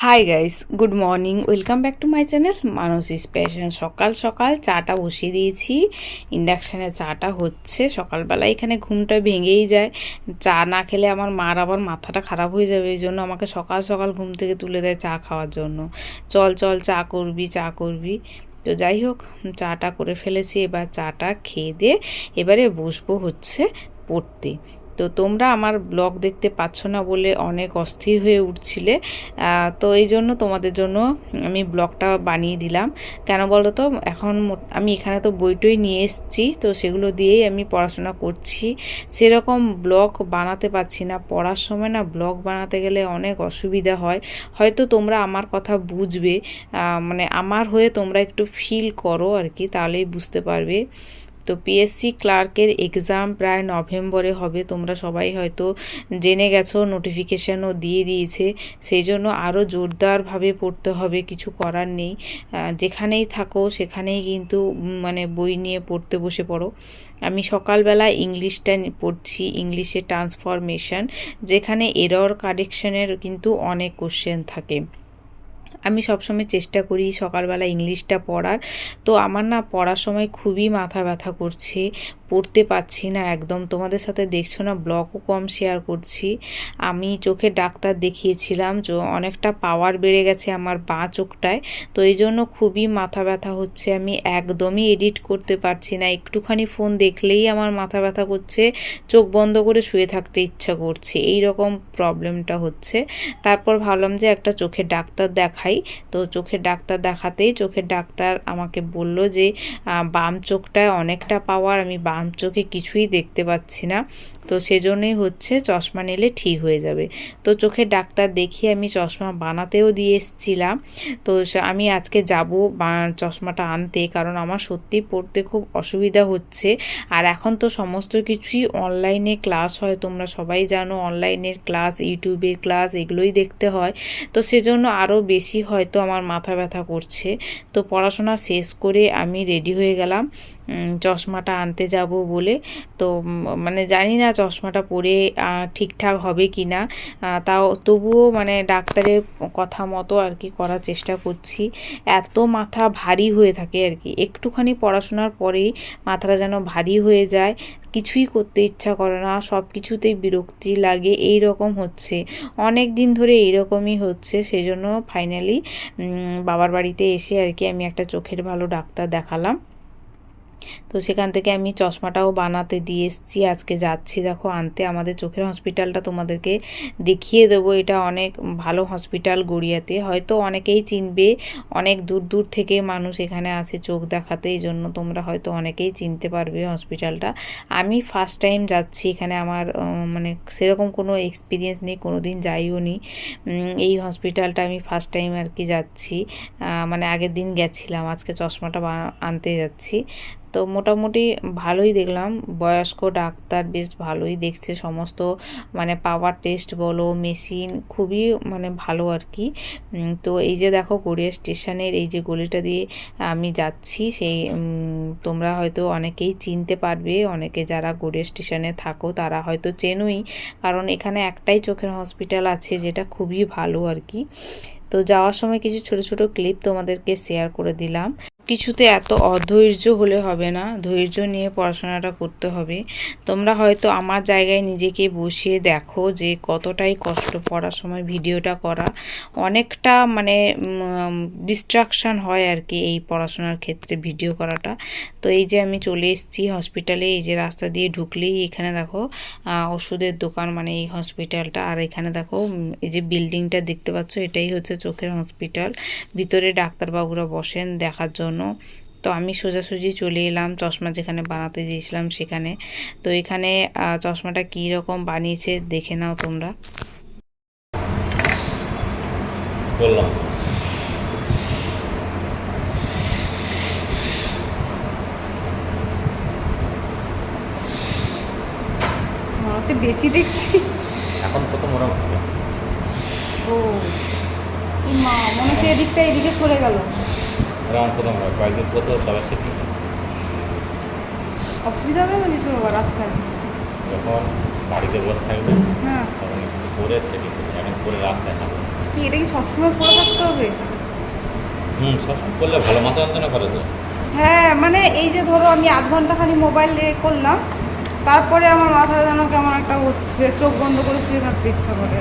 Hi guys good morning welcome back to my channel Manas স্পেশন সকাল সকাল চাটা বসিয়ে দিয়েছি। ইন্ডাকশানে চাটা হচ্ছে। সকালবেলা এখানে ঘুমটা ভেঙেই যায়। চা না খেলে আমার মার আবার মাথাটা খারাপ হয়ে যাবে, এই জন্য আমাকে সকাল সকাল ঘুম থেকে তুলে দেয় চা খাওয়ার জন্য। চল চল, চা করবি চা করবি। তো যাই হোক, চাটা করে ফেলেছি। এবার চাটা খেয়ে দিয়ে এবারে বসবো হচ্ছে পড়তে। তো তোমরা আমার ব্লগ দেখতে পাচ্ছ না বলে অনেক অস্থির হয়ে উঠছিলে। তো এই জন্য তোমাদের জন্য আমি ব্লগটা বানিয়ে দিলাম। কেন বলো তো, এখন আমি এখানে তো বইটই নিয়ে এসেছি, তো সেগুলো দিয়েই আমি পড়াশোনা করছি। সেরকম ব্লগ বানাতে পারছি না। পড়ার সময় না ব্লগ বানাতে গেলে অনেক অসুবিধা হয়। হয়তো তোমরা আমার কথা বুঝবে মানে আমার হয়ে তোমরা একটু ফিল করো আর কি, তাহলেই বুঝতে পারবে। তো পিএসসি ক্লার্কের এক্সাম প্রায় নভেম্বরে হবে। তোমরা সবাই হয়তো জেনে গেছো নোটিফিকেশানও দিয়ে দিয়েছে। সেই জন্য আরও জোরদারভাবে পড়তে হবে, কিছু করার নেই। যেখানেই থাকো, সেখানেই কিন্তু মানে বই নিয়ে পড়তে বসে পড়ো। আমি সকালবেলা ইংলিশটা পড়ছি, ইংলিশে ট্রান্সফরমেশন যেখানে এরর কারেকশনের কিন্তু অনেক কোশ্চেন থাকে। আমি সবসময় চেষ্টা করি সকালবেলা ইংলিশটা পড়ার। তো আমার না পড়ার সময় খুবই মাথা ব্যথা করছে। পড়তে পারছি না একদম। তোমাদের সাথে দেখছ না ব্লগও কম শেয়ার করছি। আমি চোখে ডাক্তার দেখিয়েছিলাম অনেকটা পাওয়ার বেড়ে গেছে আমার বাঁ চোখটায়, তো এই জন্য খুবই মাথা ব্যথা হচ্ছে। আমি একদমই এডিট করতে পারছি না, একটুখানি ফোন দেখলেই আমার মাথা ব্যথা করছে, চোখ বন্ধ করে শুয়ে থাকতে ইচ্ছা করছে, এই রকম প্রবলেমটা হচ্ছে। তারপর ভাবলাম যে একটা চোখের ডাক্তার দেখাই, তো চোখের ডাক্তার দেখাতেই চোখের ডাক্তার আমাকে বলল যে বাম চোখটায় অনেকটা পাওয়ার আমি বাম চোখে কিছুই দেখতে পাচ্ছি না। তো সেজন্যই হচ্ছে চশমা নিলে ঠিক হয়ে যাবে। তো চোখের ডাক্তার দেখিয়ে আমি চশমা বানাতেও দিয়ে এসেছিলাম। তো আমি আজকে যাব চশমাটা আনতে কারণ আমার সত্যি পড়তে খুব অসুবিধা হচ্ছে। আর এখন তো সমস্ত কিছুই অনলাইনে ক্লাস হয়, তোমরা সবাই জানো অনলাইনের ক্লাস, ইউটিউবের ক্লাস, এগুলোই দেখতে হয়। তো সেজন্য আরও বেশি হয়তো আমার মাথা ব্যথা করছে। তো পড়াশোনা শেষ করে আমি রেডি হয়ে গেলাম। চশমাটা আনতে যাব বলে। তো মানে জানি না চশমাটা পরে ঠিকঠাক হবে কি না তাও তবুও মানে ডাক্তারের কথা মতো আর কি করার চেষ্টা করছি। এত মাথা ভারী হয়ে থাকে আর কি। একটুখানি পড়াশোনার পরেই মাথাটা যেন ভারী হয়ে যায়। কিছুই করতে ইচ্ছা করে না সব কিছুতেই বিরক্তি লাগে এই রকম হচ্ছে। অনেক দিন ধরে এইরকমই হচ্ছে সেই জন্য ফাইনালি বাবার বাড়িতে এসে আর কি আমি একটা চোখের ভালো ডাক্তার দেখালাম। তো সেখান থেকে আমি চশমাটাও বানাতে দিয়ে এসেছি, আজকে যাচ্ছি। দেখো, আনতে আমাদের চোখের হসপিটালটা তোমাদেরকে দেখিয়ে দেবো। এটা অনেক ভালো হসপিটাল গড়িয়াতে। হয়তো অনেকেই চিনবে, অনেক দূর দূর থেকে মানুষ এখানে আসে চোখ দেখাতে, এই জন্য তোমরা হয়তো অনেকেই চিনতে পারবে হসপিটালটা আমি ফার্স্ট টাইম যাচ্ছি এখানে, আমার মানে সেরকম কোনো এক্সপিরিয়েন্স নেই কোনো দিন যাইও নি। এই হসপিটালটা আমি ফার্স্ট টাইম আর কি যাচ্ছি। মানে আগের দিন গেছিলাম, আজকে চশমাটা আনতে যাচ্ছি। তো মোটামুটি ভালোই দেখলাম। বয়স্ক ডাক্তার বেশ ভালোই দেখছে সমস্ত মানে পাওয়ার টেস্ট বলো মেশিন খুবই মানে ভালো আর কি। তো এই যে দেখো গড়িয়া স্টেশনের এই যে গলিটা দিয়ে আমি যাচ্ছি, সেই তোমরা হয়তো অনেকেই চিনতে পারবে, অনেকে যারা গড়িয়া স্টেশনে থাকো তারা হয়তো চেনোই, কারণ এখানে একটাই চোখের হসপিটাল আছে যেটা খুবই ভালো আর কি। তো যাওয়ার সময় কিছু ছোট ছোট ক্লিপ তোমাদেরকে শেয়ার করে দিলাম। কিছুতে এত অধৈর্য হলে হবে না। ধৈর্য নিয়ে পড়াশোনাটা করতে হবে। তোমরা হয়তো আমার জায়গায় নিজেকে বসিয়ে দেখো যে কতটাই কষ্ট পড়ার সময় ভিডিওটা করা। অনেকটা মানে ডিস্ট্রাকশান হয় আর কি এই পড়াশোনার ক্ষেত্রে ভিডিও করাটা। তো এই যে আমি চলে এসেছি হসপিটালে এই যে রাস্তা দিয়ে ঢুকলেই এখানে দেখো ওষুধের দোকান মানে এই হসপিটালটা আর এখানে দেখো এই যে বিল্ডিংটা দেখতে পাচ্ছ, এটাই হচ্ছে চোখের হসপিটাল ভিতরে ডাক্তারবাবুরা বসেন দেখার জন্য। তো আমি সোজাসুজি চলে এলাম চশমা যেখানে বানাতে দিয়েছিলাম সেখানে। তো এখানে চশমাটা কী রকম বানিয়েছে দেখে নাও তোমরা। বললাম। হচ্ছে বেশি দেখছি। এখন কত মোটাম ও মা মনে হচ্ছে এদিকটা এদিকে সরে গেল। এখন কত হবে কয়েকদিন কত তবে সেটি অসুবিধা হবে না কিছু রাস্তায়। যখন বাড়িতে বসে থাকবে হ্যাঁ। তখন করে সেটি এখন করে রাস্তায় থাকবে কি এটা কি সবসময় পরে থাকতে হবে? হুম সবসময় করলে ভালো মাথা যন্ত্রণা করে তো। হ্যাঁ মানে এই যে ধরো আমি আধ ঘণ্টা খানি মোবাইল দিয়ে করলাম তারপরে আমার মাথা যেন কেমন একটা হচ্ছে চোখ বন্ধ করে শুয়ে থাকতে ইচ্ছা করে।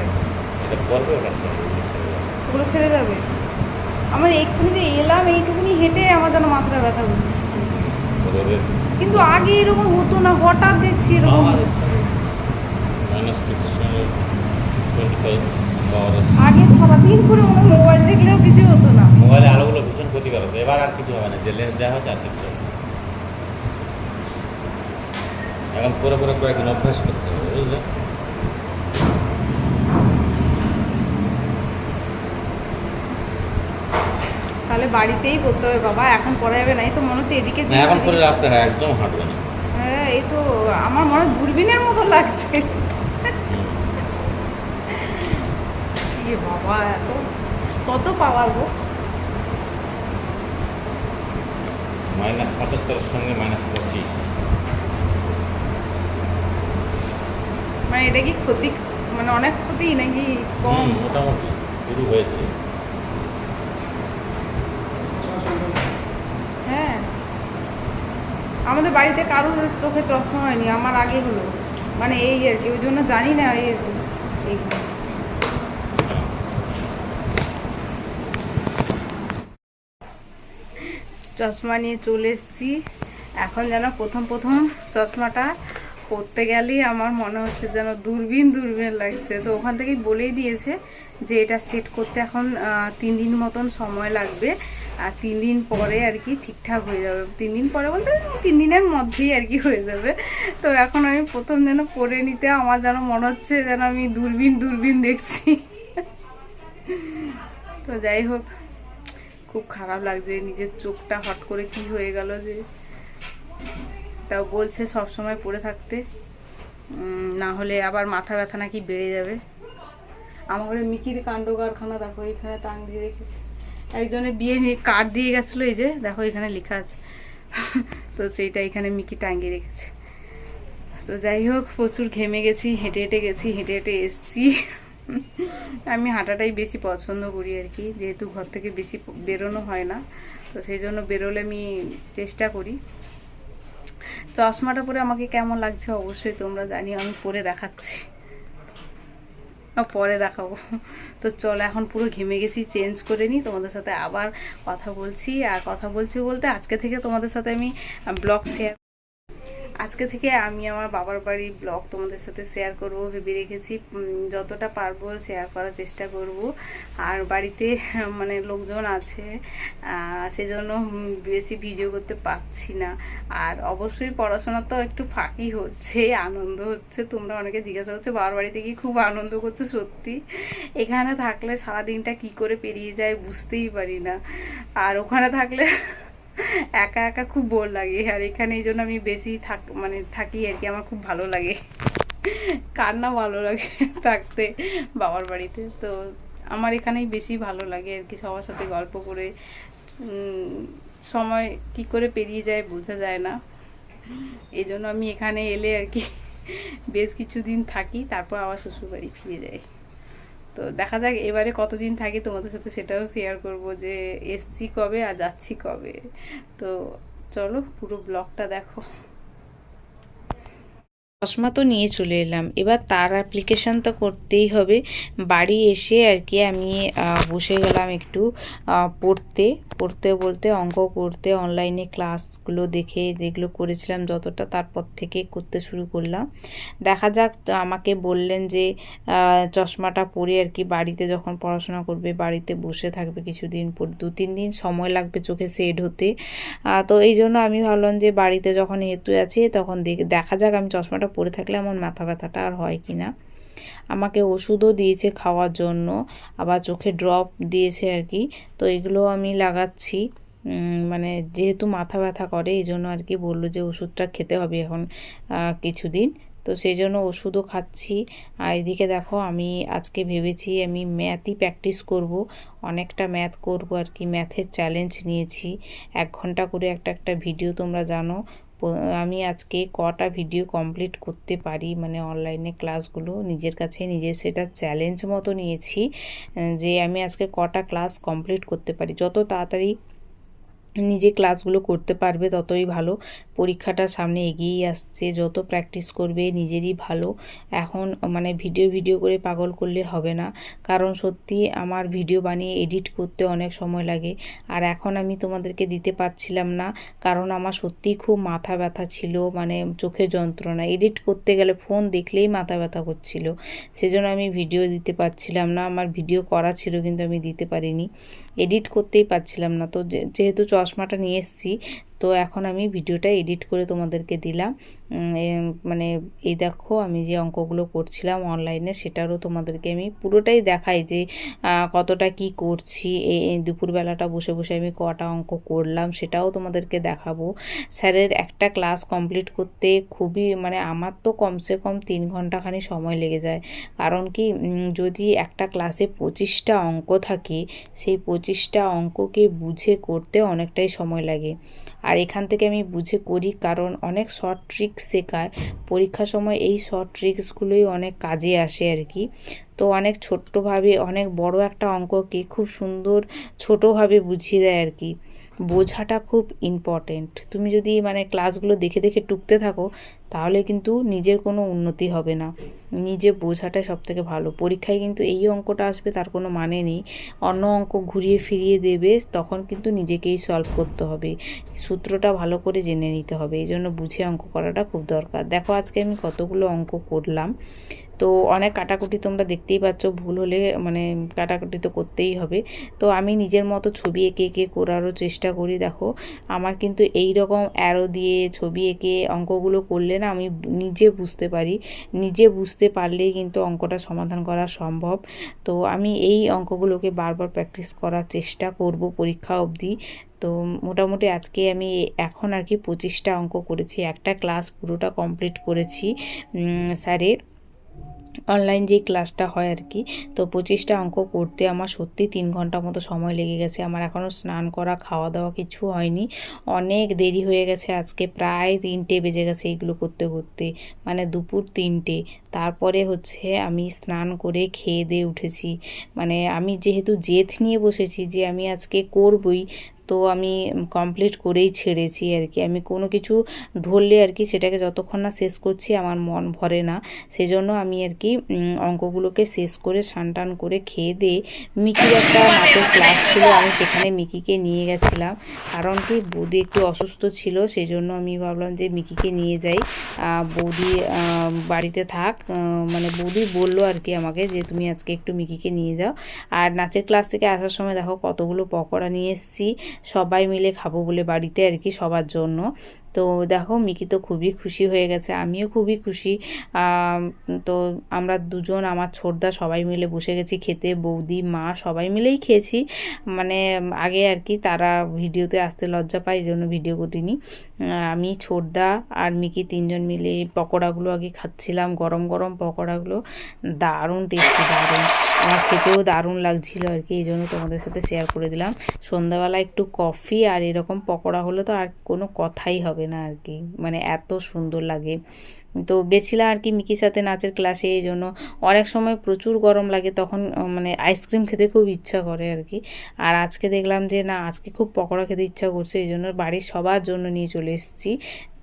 এটা করবে ওগুলো ছেড়ে যাবে? আমার এক্ষুনি যে এলাম এইটুকুনি হেঁটে আমার যেন মাথাটা ব্যথা করছে। কিন্তু আগে এরকম হতো না হঠাৎ দেখছি এরকম হচ্ছে। আগে সারাদিন করে আমার মোবাইল দেখলেও কিছু হতো না। মোবাইলে আলোগুলো ভীষণ ক্ষতিকারক। এবার আর কিছু হবে না যে লেন্স দেওয়া হচ্ছে আর কিছু। এখন পরে পরে কয়েকদিন অভ্যাস করতে হবে বুঝলে তাহলে বাড়িতেই করতে হবে বাবা এখন পড়া যাবে না এই তো মনে হচ্ছে এদিকে এখন করে রাখতে হয় একদম হাঁটবে না। হ্যাঁ এই তো আমার মনে হয় দূরবীনের মতো লাগছে। বাবা এত কত পাওয়ার গো মাইনাস পঁচাত্তরের সঙ্গে মাইনাস পঁচিশ। মানে এটা কি ক্ষতি মানে অনেক ক্ষতি নাকি কম? মোটামুটি শুরু হয়েছে হ্যাঁ আমাদের বাড়িতে কারোর চোখে চশমা হয়নি, আমার আগে হলো। মানে এই আর কি, ওই জন্য জানি না এই আর। চশমা নিয়ে চলে এসেছি। এখন যেন প্রথম প্রথম চশমাটা পরতে গেলেই আমার মনে হচ্ছে যেন দূরবীন দূরবীন লাগছে। তো ওখান থেকেই বলেই দিয়েছে যে এটা সেট করতে এখন তিন দিন মতন সময় লাগবে। আর তিন দিন পরে আর কি ঠিকঠাক হয়ে যাবে। তিন দিন পরে বলতে তিন দিনের মধ্যেই আর কি হয়ে যাবে। তো এখন আমি প্রথম যেন পরে নিতে আমার যেন মনে হচ্ছে যেন আমি দূরবীন দূরবীন দেখছি। তো যাই হোক, খুব খারাপ লাগছে নিজের চোখটা হট করে কি হয়ে গেল যে। তাও বলছে সব সময় পড়ে থাকতে। না হলে আবার মাথা ব্যথা নাকি বেড়ে যাবে। আমার মিকির কাণ্ড কারখানা দেখো এখানে টাং দিয়ে রেখেছে। একজনের বিয়ে কার্ড দিয়ে গেছিল, এই যে দেখো এখানে লেখা আছে। তো সেইটা এখানে মিকি টাঙ্গিয়ে রেখেছে। তো যাই হোক, প্রচুর ঘেমে গেছি, হেঁটে হেঁটে গেছি, হেঁটে হেঁটে এসছি। আমি হাঁটাটাই বেশি পছন্দ করি আর কি, যেহেতু ঘর থেকে বেশি বেরোনো হয় না, তো সেই জন্য বেরোলে আমি চেষ্টা করি। চশমাটা পরে আমাকে কেমন লাগছে অবশ্যই তোমরা জানি আমি পরে দেখাচ্ছি। পরে দেখাবো। তো চলো, এখন পুরো ঘেমে গেছি চেঞ্জ করে নিই তোমাদের সাথে আবার কথা বলছি। আর কথা বলছি বলতে আজকে থেকে তোমাদের সাথে আমি ব্লগ শেয়ার আজকে থেকে আমি আমার বাবার বাড়ির ব্লগ তোমাদের সাথে শেয়ার করব, ভেবে রেখেছি। যতটা পারব শেয়ার করার চেষ্টা করব। আর বাড়িতে মানে লোকজন আছে সেজন্য বেশি ভিডিও করতে পারছি না। আর অবশ্যই পড়াশোনা তো একটু ফাঁকি হচ্ছে, আনন্দ হচ্ছে। তোমরা অনেকে জিজ্ঞাসা করছ, বাবার বাড়িতে গিয়ে খুব আনন্দ করছ? সত্যি, এখানে থাকলে সারাদিনটা কি করে পেরিয়ে যায় বুঝতেই পারি না। আর ওখানে থাকলে একা একা খুব বোর লাগে। আর এখানে এই জন্য আমি বেশি থাক মানে থাকি আর কি, আমার খুব ভালো লাগে। কার না ভালো লাগে থাকতে বাবার বাড়িতে। তো আমার এখানেই বেশি ভালো লাগে আর কি, সবার সাথে গল্প করে। সময় কি করে পেরিয়ে যায় বোঝা যায় না। এই জন্য আমি এখানে এলে আর কি, বেশ কিছুদিন থাকি, তারপর আবার শ্বশুরবাড়ি ফিরে যাই। তো দেখা যাক এবারে কতদিন থাকি তোমাদের সাথে সেটাও শেয়ার করব যে এসছি কবে আর যাচ্ছি কবে। তো চলো পুরো ব্লগটা দেখো। চশমা তো নিয়ে চলে এলাম। এবার তার অ্যাপ্লিকেশন তো করতেই হবে। বাড়ি এসে আর কি আমি বসে গেলাম একটু পড়তে। পড়তে বলতে অঙ্ক করতে অনলাইনে ক্লাসগুলো দেখে যেগুলো করেছিলাম যতটা তারপর থেকে করতে শুরু করলাম। দেখা যাক আমাকে বললেন যে চশমাটা পরে আর কি বাড়িতে যখন পড়াশোনা করবে, বাড়িতে বসে থাকবে কিছুদিন পর, দু, তিন দিন সময় লাগবে চোখে সেট হতে। তো এই জন্য আমি ভাবলাম যে, বাড়িতে যখন হেতু আছে, তখন দেখা যাক আমি চশমাটা পরে থাকলে আমার মাথা ব্যথাটা আর হয় কি না। আমাকে ওষুধও দিয়েছে খাওয়ার জন্য, আবার চোখে ড্রপ দিয়েছে আর কি। তো এগুলো আমি লাগাচ্ছি মানে যেহেতু মাথা ব্যথা করে এই জন্য আর কি বলল যে ওষুধটা খেতে হবে এখন কিছুদিন। তো সেই জন্য ওষুধও খাচ্ছি। আর এদিকে দেখো, আমি আজকে ভেবেছি আমি ম্যাথই প্র্যাকটিস করব। অনেকটা ম্যাথ করব আর কি, ম্যাথের চ্যালেঞ্জ নিয়েছি। এক ঘণ্টা করে একটা একটা ভিডিও তোমরা জানো। আমি আজকে কটা ভিডিও কমপ্লিট করতে পারি? মানে অনলাইনে ক্লাসগুলো নিজের কাছে নিজের সেটা চ্যালেঞ্জ মতো নিয়েছি যে আমি আজকে কটা ক্লাস কমপ্লিট করতে পারি। যত তাড়াতাড়ি নিজে ক্লাসগুলো করতে পারবে ততই ভালো। পরীক্ষাটা সামনে এগিয়েই আসছে। যত প্র্যাকটিস করবে নিজেরই ভালো। এখন মানে ভিডিও ভিডিও করে পাগল করলে হবে না। কারণ সত্যি আমার ভিডিও বানিয়ে এডিট করতে অনেক সময় লাগে। আর এখন আমি তোমাদেরকে দিতে পারছিলাম না। কারণ আমার সত্যিই খুব মাথা ব্যথা ছিল। মানে চোখে যন্ত্রণা। এডিট করতে গেলে ফোন দেখলেই মাথা ব্যথা করছিল। সেজন্য আমি ভিডিও দিতে পারছিলাম না। আমার ভিডিও করা ছিল কিন্তু আমি দিতে পারিনি। এডিট করতেই পারছিলাম না। তো যেহেতু চশমাটা নিয়ে এসেছি। তো এখন আমি ভিডিওটা এডিট করে তোমাদেরকে দিলাম। মানে এই দেখো আমি যে অঙ্কগুলো করছিলাম অনলাইনে সেটারও তোমাদেরকে আমি পুরোটাই দেখাই যে কতটা কি করছি। দুপুরবেলাটা বসে বসে আমি কটা অঙ্ক করলাম সেটাও তোমাদেরকে দেখাবো। স্যারের একটা ক্লাস কমপ্লিট করতে খুবই মানে আমার তো কমসে কম তিন ঘন্টাখানি সময় লেগে যায়। কারণ কি যদি একটা ক্লাসে পঁচিশটা অঙ্ক থাকে, সেই পঁচিশটা অঙ্ককে বুঝে করতে অনেকটাই সময় লাগে। আর এখান থেকে আমি বুঝে করি, কারণ অনেক শর্ট ট্রিক্স শেখায়। পরীক্ষার সময় এই শর্ট ট্রিক্সগুলোই অনেক কাজে আসে আর কি। তো অনেক ছোট্টভাবে, অনেক বড় একটা অঙ্ককে খুব সুন্দর ছোটোভাবে বুঝিয়ে দেয় আর কি। বোঝাটা খুব ইম্পর্টেন্ট তুমি যদি মানে ক্লাসগুলো দেখে দেখে টুকতে থাকো তাহলে কিন্তু নিজের কোনো উন্নতি হবে না। নিজে বোঝাটাই সব থেকে ভালো। পরীক্ষায় কিন্তু এই অঙ্কটা আসবে, তার কোনো মানে নেই। অন্য অঙ্ক ঘুরিয়ে ফিরিয়ে দেবে, তখন কিন্তু নিজেকেই সলভ করতে হবে। সূত্রটা ভালো করে জেনে নিতে হবে। এই জন্য বুঝে অঙ্ক করাটা খুব দরকার। দেখো, আজকে আমি কতগুলো অঙ্ক করলাম। তো অনেক কাটাকুটি তোমরা দেখতেই পাচ্ছ, ভুল হলে মানে কাটাকুটি তো করতেই হবে। তো আমি নিজের মতো ছবি এঁকে এঁকে করারও চেষ্টা করি। দেখো, আমার কিন্তু এই রকম অ্যারো দিয়ে ছবি এঁকে অঙ্কগুলো করলে না আমি নিজে বুঝতে পারি। নিজে বুঝতে পারলেই কিন্তু অঙ্কটা সমাধান করা সম্ভব। তো আমি এই অঙ্কগুলোকে বারবার প্র্যাকটিস করার চেষ্টা করব পরীক্ষা অবধি। তো মোটামুটি আজকে আমি এখন আর কি পঁচিশটা অঙ্ক করেছি, একটা ক্লাস পুরোটা কমপ্লিট করেছি স্যারের। অনলাইন যে ক্লাসটা হয় আর কি তো পঁচিশটা অঙ্ক করতে আমার সত্যি তিন ঘণ্টা মতো সময় লেগে গেছে। আমার এখনও স্নান করা খাওয়া দাওয়া কিছু হয়নি। অনেক দেরি হয়ে গেছে আজকে, প্রায় তিনটে বেজে গেছে এইগুলো করতে করতে। মানে দুপুর তিনটে। তারপরে হচ্ছে আমি স্নান করে খেয়ে দিয়ে উঠেছি। মানে আমি যেহেতু জেদ নিয়ে বসেছি যে আমি আজকে করবই তো আমি কমপ্লিট করেই ছেড়েছি আর কি। আমি কোনো কিছু ধরলে আর কি সেটাকে যতক্ষণ না শেষ করছি আমার মন ভরে না। সেজন্য আমি আর কি অঙ্কগুলোকে শেষ করে টান করে খেয়ে দিয়ে মিকির একটা নাচের ক্লাস ছিল, আমি সেখানে মিকিকে নিয়ে গেছিলাম। কারণ কি, বৌদি একটু অসুস্থ ছিল সেই জন্য আমি ভাবলাম যে মিকিকে নিয়ে যাই। বৌদি বাড়িতে থাক। মানে বৌদি বলল আর কি আমাকে যে তুমি আজকে একটু মিকিকে নিয়ে যাও। আর নাচের ক্লাস থেকে আসার সময় দেখো কতগুলো পকোড়া নিয়ে এসেছি। সবাই মিলে খাব বলে বাড়িতে আর কি সবার জন্য। তো দেখো, মিকি তো খুবই খুশি হয়ে গেছে, আমিও খুবই খুশি। তো আমরা দুজন, আমার ছোটদা সবাই মিলে বসে গেছি খেতে, বৌদি, মা সবাই মিলেই খেয়েছি। মানে আগে আর কি তারা ভিডিওতে আসতে লজ্জা পায় জন্য ভিডিও করিনি। আমি, ছোটদা আর মিকি তিনজন মিলে পকোড়াগুলো আগে খাচ্ছিলাম, গরম গরম পকোড়াগুলো। দারুণ টেস্টি দারুণ। আমার খেতেও দারুণ লাগছিল আর কি এই জন্য তোমাদের সাথে শেয়ার করে দিলাম। সন্ধ্যাবেলা একটু কফি আর এরকম পকোড়া হলে তো আর কোনো কথাই হবে না আর কি মানে এত সুন্দর লাগে। তো গেছিলাম আর কি মিকির সাথে নাচের ক্লাসে এই জন্য অনেক সময় প্রচুর গরম লাগে, তখন মানে আইসক্রিম খেতে খুব ইচ্ছা করে আর কি আর আজকে দেখলাম যে, না, আজকে খুব পকোড়া খেতে ইচ্ছা করছে এই জন্য বাড়ির সবার জন্য নিয়ে চলে এসেছি,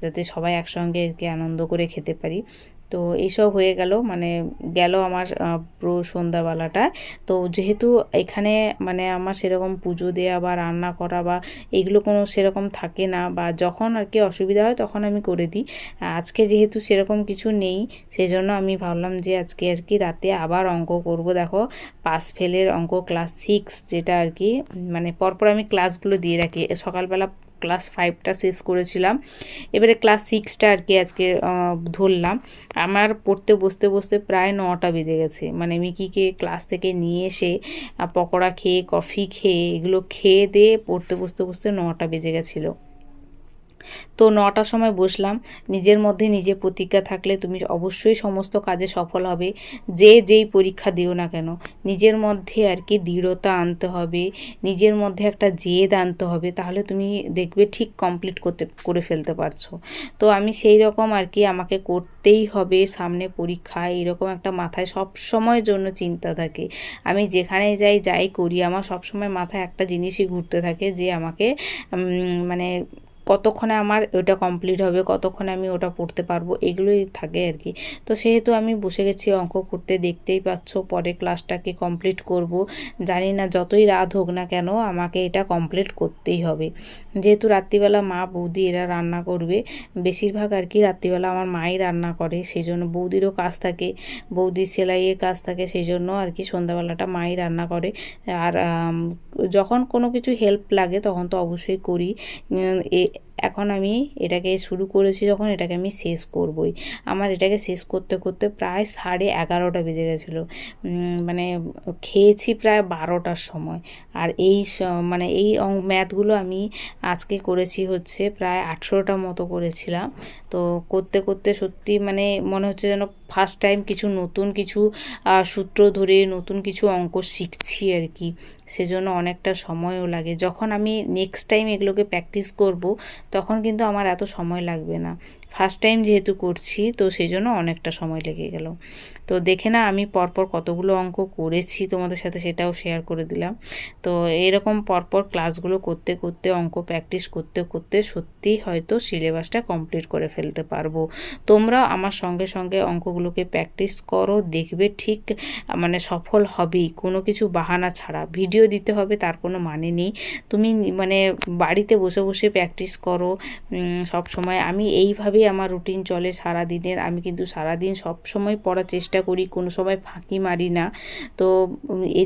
যাতে সবাই একসঙ্গে আর কি আনন্দ করে খেতে পারি। তো এইসব হয়ে গেল। মানে গেল আমার পুরো সন্ধ্যাবেলাটা। তো যেহেতু এখানে মানে আমার সেরকম পুজো দেওয়া বা রান্না করা বা এগুলো কোনো সেরকম থাকে না বা যখন আর কি অসুবিধা হয় তখন আমি করে দিই। আজকে যেহেতু সেরকম কিছু নেই, সেজন্য আমি ভাবলাম যে আজকে আর কি রাতে আবার অঙ্ক করব। দেখো পাস ফেলের অঙ্ক ক্লাস সিক্স যেটা আর কি মানে পরপর আমি ক্লাসগুলো দিয়ে রাখি। সকালবেলা ক্লাস ফাইভটা শেষ করেছিলাম। এবারে ক্লাস সিক্সটা আর কি আজকে ধরলাম। আমার পড়তে বসতে বসতে প্রায় নটা বেজে গেছে। মানে মিকিকে ক্লাস থেকে নিয়ে এসে পকোড়া খেয়ে কফি খেয়ে, এগুলো খেয়ে দিয়ে পড়তে বসতে বসতে নটা বেজে গেছিল। তো নটার সময় বসলাম। নিজের মধ্যে নিজে প্রতিজ্ঞা থাকলে তুমি অবশ্যই সমস্ত কাজে সফল হবে। যে যেই পরীক্ষা দিও না কেন, নিজের মধ্যে আর কি দৃঢ়তা আনতে হবে, নিজের মধ্যে একটা জেদ আনতে হবে, তাহলে তুমি দেখবে ঠিক কমপ্লিট করতে, করে ফেলতে পারছ। তো আমি সেই রকম আর কি আমাকে করতেই হবে সামনে পরীক্ষা, এরকম একটা মাথায় সব সময়ের জন্য চিন্তা থাকে। আমি যেখানে যাই যাই করি, আমার সব সময় মাথায় একটা জিনিসই ঘুরতে থাকে যে আমাকে মানে কতক্ষণে আমার ওটা কমপ্লিট হবে, কতক্ষণে আমি ওটা পড়তে পারব, এগুলোই থাকে আর কি। তো সেহেতু আমি বসে গেছি অঙ্ক করতে, দেখতেই পাচ্ছ পরে ক্লাসটাকে কমপ্লিট করব। জানি না যতই রাত হোক না কেন আমাকে এটা কমপ্লিট করতেই হবে। যেহেতু রাত্রিবেলা মা বৌদি এরা রান্না করবে, বেশিরভাগ আর কি রাত্রিবেলা আমার মাই রান্না করে সেই জন্য বৌদিরও কাজ থাকে, বৌদির সেলাইয়ের কাজ থাকে সেই জন্য আর কি সন্ধ্যাবেলাটা মাই রান্না করে। আর যখন কোনো কিছু হেল্প লাগে তখন তো অবশ্যই করি। এখন আমি এটাকে শুরু করেছি যখন এটাকে আমি শেষ করবই। আমার এটাকে শেষ করতে করতে প্রায় সাড়ে এগারোটা বেজে গেছিল। মানে খেয়েছি প্রায় বারোটার সময়। আর এই মানে এই ম্যাথগুলো আমি আজকে করেছি হচ্ছে প্রায় আঠেরোটা মতো করেছিলাম। তো করতে করতে সত্যি মানে মনে হচ্ছে যেন ফার্স্ট টাইম কিছু নতুন কিছু সূত্র ধরে নতুন কিছু অঙ্ক শিখছি আর কি। সেজন্য অনেকটা সময়ও লাগে। যখন আমি নেক্সট টাইম এগুলোকে প্র্যাকটিস করব, তখন কিন্তু আমার এত সময় লাগবে না। ফার্স্ট টাইম যেহেতু করছি, তো সেই জন্য অনেকটা সময় লেগে গেল। তো দেখে না, আমি পরপর কতগুলো অঙ্ক করেছি তোমাদের সাথে সেটাও শেয়ার করে দিলাম। তো এরকম পরপর ক্লাসগুলো করতে করতে, অঙ্ক প্র্যাকটিস করতে করতে সত্যিই হয়তো সিলেবাসটা কমপ্লিট করে ফেলতে পারব। তোমরা আমার সঙ্গে সঙ্গে অঙ্কগুলোকে প্র্যাকটিস করো, দেখবে ঠিক মানে সফল হবেই। কোনো কিছু বাহানা ছাড়া। ভিডিও দিতে হবে, তার কোনো মানে নেই। তুমি মানে বাড়িতে বসে বসে প্র্যাকটিস করো। সব সময় আমি এইভাবেই আমার রুটিন চলে সারা দিনের আমি কিন্তু সারা দিন সব সময় পড়ার চেষ্টা করি, কোনো সময় ফাঁকি মারি না। তো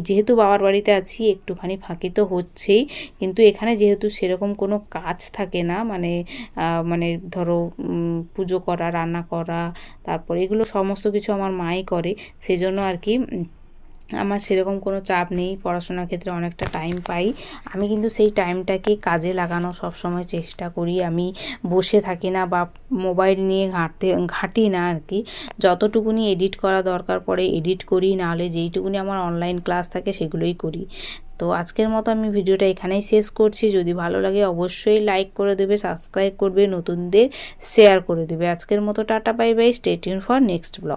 যেহেতু বাবার বাড়িতে আছি, একটুখানি ফাঁকি তো হচ্ছেই। কিন্তু এখানে যেহেতু সেরকম কোনো কাজ থাকে না মানে মানে ধরো পুজো করা, রান্না করা, তারপর এগুলো সমস্ত কিছু আমার মাই করে, সেজন্য আর কি আমার সেরকম কোনো চাপ নেই, পড়াশোনার ক্ষেত্রে অনেকটা টাইম পাই। আমি কিন্তু সেই টাইমটাকে কাজে লাগানো সব সময় চেষ্টা করি। আমি বসে থাকি না বা মোবাইল নিয়ে ঘাঁটতে, ঘাঁটি না আর কি। যতটুকুনি এডিট করা দরকার পড়ে এডিট করি, নাহলে যেইটুকুনি আমার অনলাইন ক্লাস থাকে সেগুলোই করি। তো আজকের মতো আমি ভিডিওটা এখানেই শেষ করছি। যদি ভালো লাগে অবশ্যই লাইক করে দেবে সাবস্ক্রাইব করবে, নতুনদের শেয়ার করে দেবে। আজকের মতো tata bye bye stay tune for next blog